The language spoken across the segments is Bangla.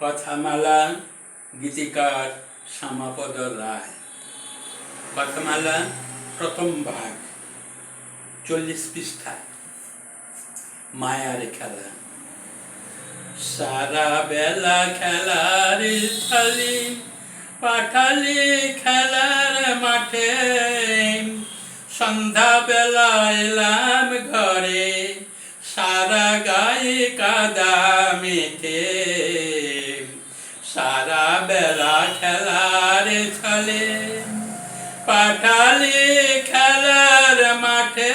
কথামালা গীতিকার শ্যামাপদ রায়। কথামালা প্রথম ভাগ, চল্লিশ পৃষ্ঠা। মায়ার খেলা। সারা বেলা খেলার থালি পাঠালি খেলার মাঠে। সন্ধ্যা বেলা এলাম ঘরে, সারা গায়ে কাদা মেখে। সারা বেলা খেলার ছলে, পাঠালি খেলার মাঠে।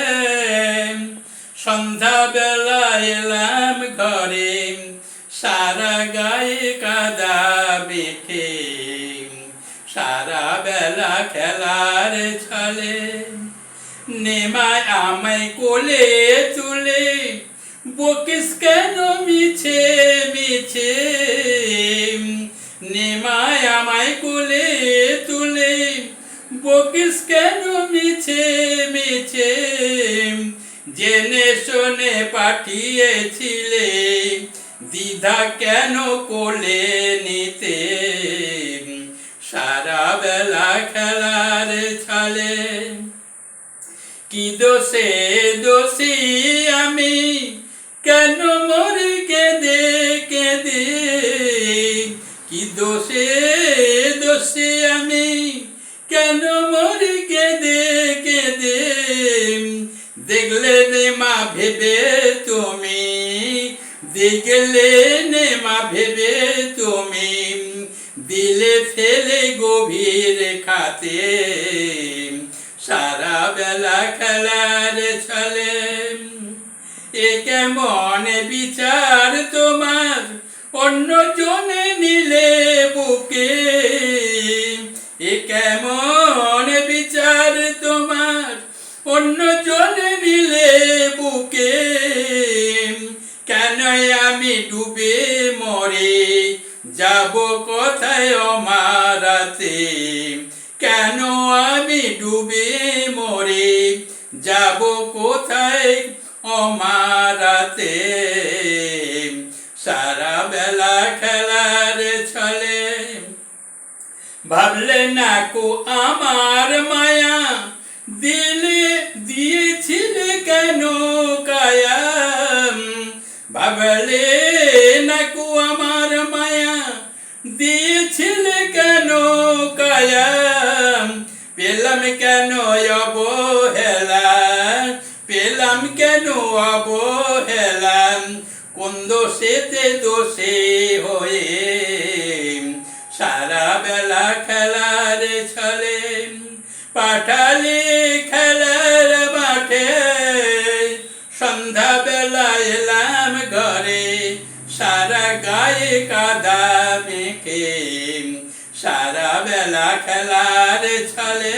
সন্ধ্যা বেলা এলাম ঘরে, সারা গায়ে কাদা মেখে। সারা বেলা খেলার ছলে, নেমায় আমায় কোলে তুলে, বকিস কেন মিছে মিছে? আমায় কোলে তুলে, বকিস কেন মিছে মিছে? জেনে শোনে পাঠিয়েছিলে, দ্বিধা কেন কোলে নিতে? সারা বেলা খেলার ছালে, কি দোষে দোষী আমি? কেন মরি কেঁদে কেঁদে কি দোষে দোষী আমি কেন মরি কেঁদে কেঁদে? দেখলে নে মা, ভেবে তুমি। দেখলে নে মা, ভেবে তুমি। দিলে ফেলে গভীর খাতে। সারা বেলা খেলার ছলে। এ কেমন বিচার তোমার? অন্য জনে নিলে অন্য জনে নিলে বুকে কেন আমি ডুবে মরে? যাব কোথায় অমারাতে? কেন আমি ডুবে মরে? যাব কোথায় অমারাতে? সারা বেলা খেলার ছলে ভাবলে না কো আমার মায়া দিলে পেলাম কেন অবহেলা পেলাম কেন অবহেলা কোন দোষেতে দোষে হয়ে সারা বেলা খেলার ছলে পাঠালি খেলার মাঠে সন্ধ্যা বেলা এলাম ঘরে সারা গায়ে কাদা মেখে সারা বেলা খেলার ছলে